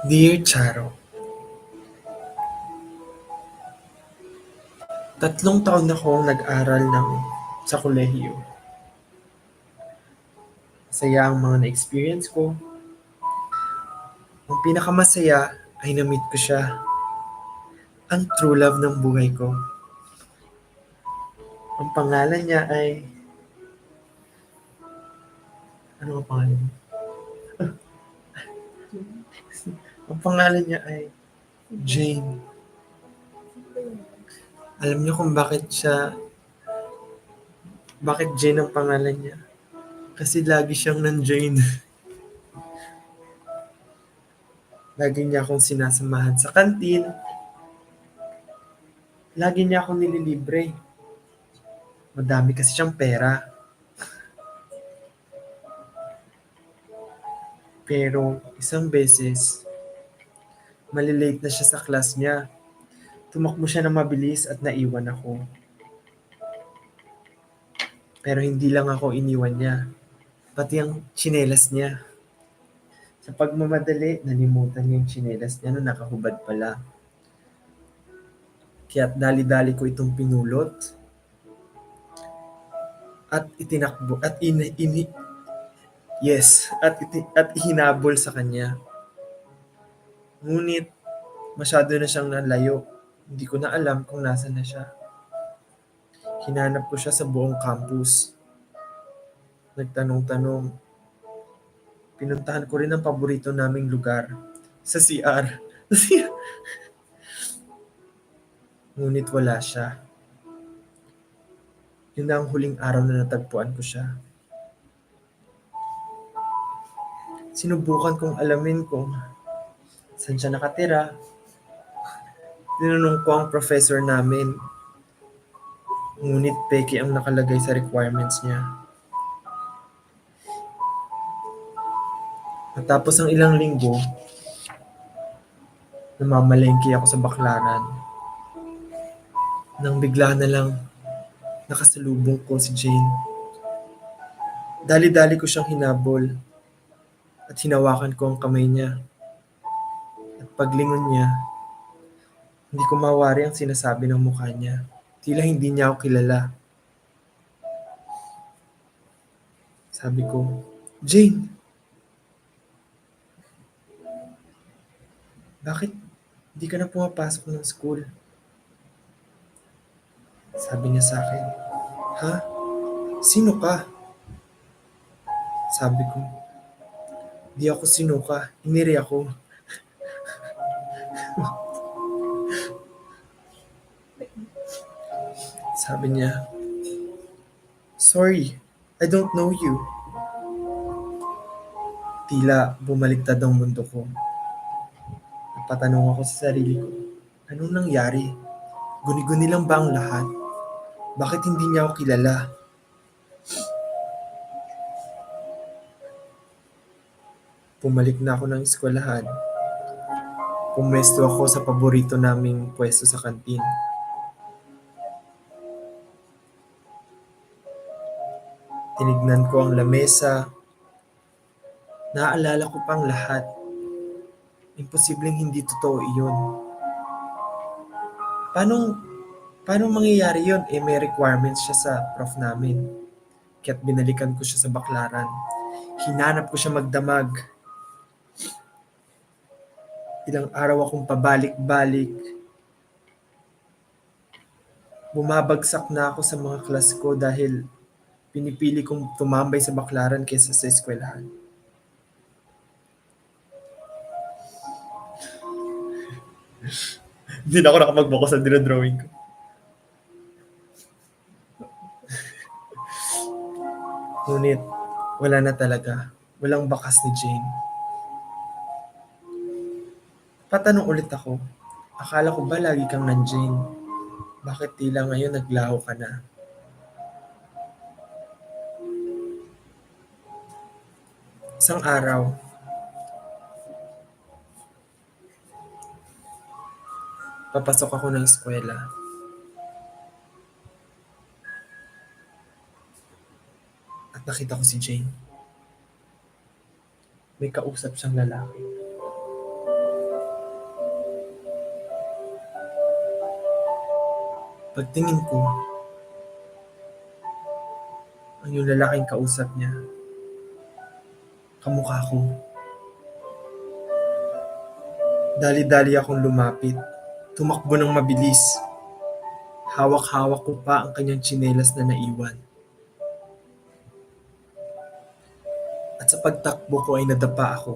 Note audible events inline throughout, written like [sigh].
Dear Charo, Tatlong taon na akong nag-aral ng sa kolehiyo. Masaya ang mga na-experience ko. Ang pinakamasaya ay na-meet ko siya. Ang true love ng buhay ko. Ang pangalan niya ay... Ano ang pangalan niya? Ang pangalan niya ay Jane. Alam niyo kung bakit siya bakit Jane ang pangalan niya? Kasi lagi siyang nandiyan. [laughs] lagi niya akong sinasamahan sa kantin. Lagi niya akong nililibre. Madami kasi siyang pera. Pero isang beses, malilate na siya sa class niya. Tumakbo siya na mabilis at naiwan ako. Pero hindi lang ako iniwan niya. Pati ang tsinelas niya. Sa pagmamadali, nalimutan niya yung tsinelas niya na nakahubad pala. Kaya dali-dali ko itong pinulot. At itinakbo, at ini, ini yes, at, at hinabol sa kanya. Ngunit, masyado na siyang nalayo. Hindi ko na alam kung nasa na siya. Hinanap ko siya sa buong campus. Nagtanong-tanong. Pinuntahan ko rin ang paborito naming lugar. Sa CR. Sa CR. Ngunit wala siya. Yun na ang huling araw na natagpuan ko siya. Sinubukan kong alamin kung saan siya nakatira, Tinanong ko ang professor namin. Ngunit peke ang nakalagay sa requirements niya. Matapos ang ilang linggo, namamalengke ako sa baklaran. Nang bigla na lang nakasalubong ko si Jane. Dali-dali ko siyang hinabol at hinawakan ko ang kamay niya. At paglingon niya, hindi ko mawari ang sinasabi ng mukha niya. Tila hindi niya ako kilala. Sabi ko, Jane! Bakit hindi ka na pumapasok ng school? Sabi niya sa akin, Ha? Sino ka? Sabi ko, Di ako sinuka, iniri ako. Sabi niya, Sorry, I don't know you. Tila bumaliktad ang mundo ko. Napatanong ako sa sarili ko, anong nangyari? Guni-guni lang ba ang lahat? Bakit hindi niya ako kilala? Pumalik na ako ng eskwelahan. Pumwesto ako sa paborito naming pwesto sa kantin. Tinignan ko ang lamesa. Naaalala ko pang lahat. Imposibleng hindi totoo iyon. Paano, paano mangyayari yun? Eh may requirements siya sa prof namin. Kaya't binalikan ko siya sa baklaran. Hinanap ko siya magdamag. Ilang araw akong pabalik-balik. Bumabagsak na ako sa mga klas ko dahil pinipili kong tumambay sa baklaran kaysa sa eskwelahan. [laughs] Hindi na ako nakapag-focus sa dinadrawing ko. Ngunit, wala na talaga. Walang bakas ni Jane. Patanong ulit ako. Akala ko ba lagi kang nandiyan? Bakit tila ngayon naglaho ka na? Isang araw, papasok ako ng eskwela. At nakita ko si Jane. May kausap siyang lalaki. Pagtingin ko, ang yung lalaking kausap niya, kamukha ko. Dali-dali akong lumapit, tumakbo ng mabilis. Hawak-hawak ko pa ang kanyang tsinelas na naiwan. At sa pagtakbo ko ay nadapa ako.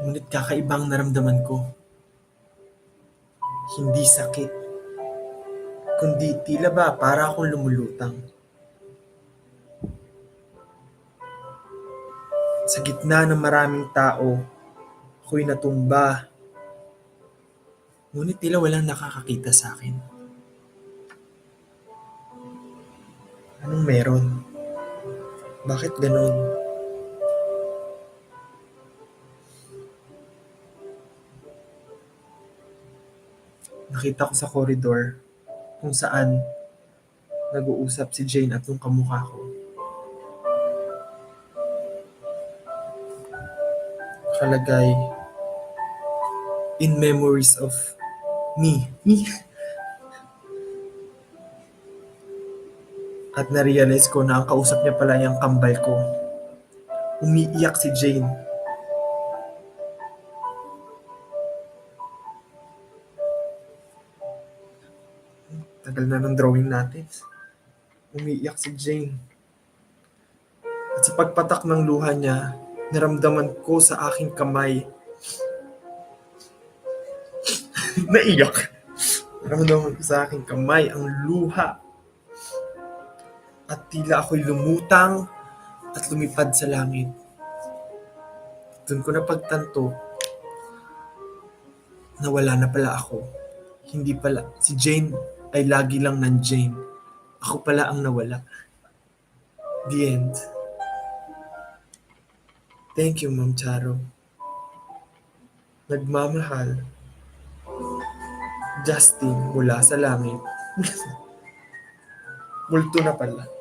Ngunit kakaibang naramdaman ko. Hindi sakit. Kundi tila ba para akong lumulutang. Sa gitna ng maraming tao, ako'y natumba. Ngunit tila walang nakakakita sa akin. Anong meron? Bakit ganun? Nakita ko sa koridor kung saan nag-uusap si Jane at yung kamukha ko. Kalagay, in memories of me. Me? [laughs] At na-realize ko na ang kausap niya pala yung kambal ko. Umiiyak si Jane. Tagal na ng drawing natin. Umiiyak si Jane. At sa pagpatak ng luha niya, naramdaman ko sa aking kamay. [laughs] Naiyak. Naramdaman ko sa aking kamay ang luha. At tila ako'y lumutang at lumipad sa langit. Doon ko napagtanto na wala na pala ako. Hindi pala. Si Jane ay lagi lang nan Jane. Ako pala ang nawala. The end. Thank you, Ma'am Charo. Nagmamahal. Justin mula sa langit. [laughs] Multo na pala.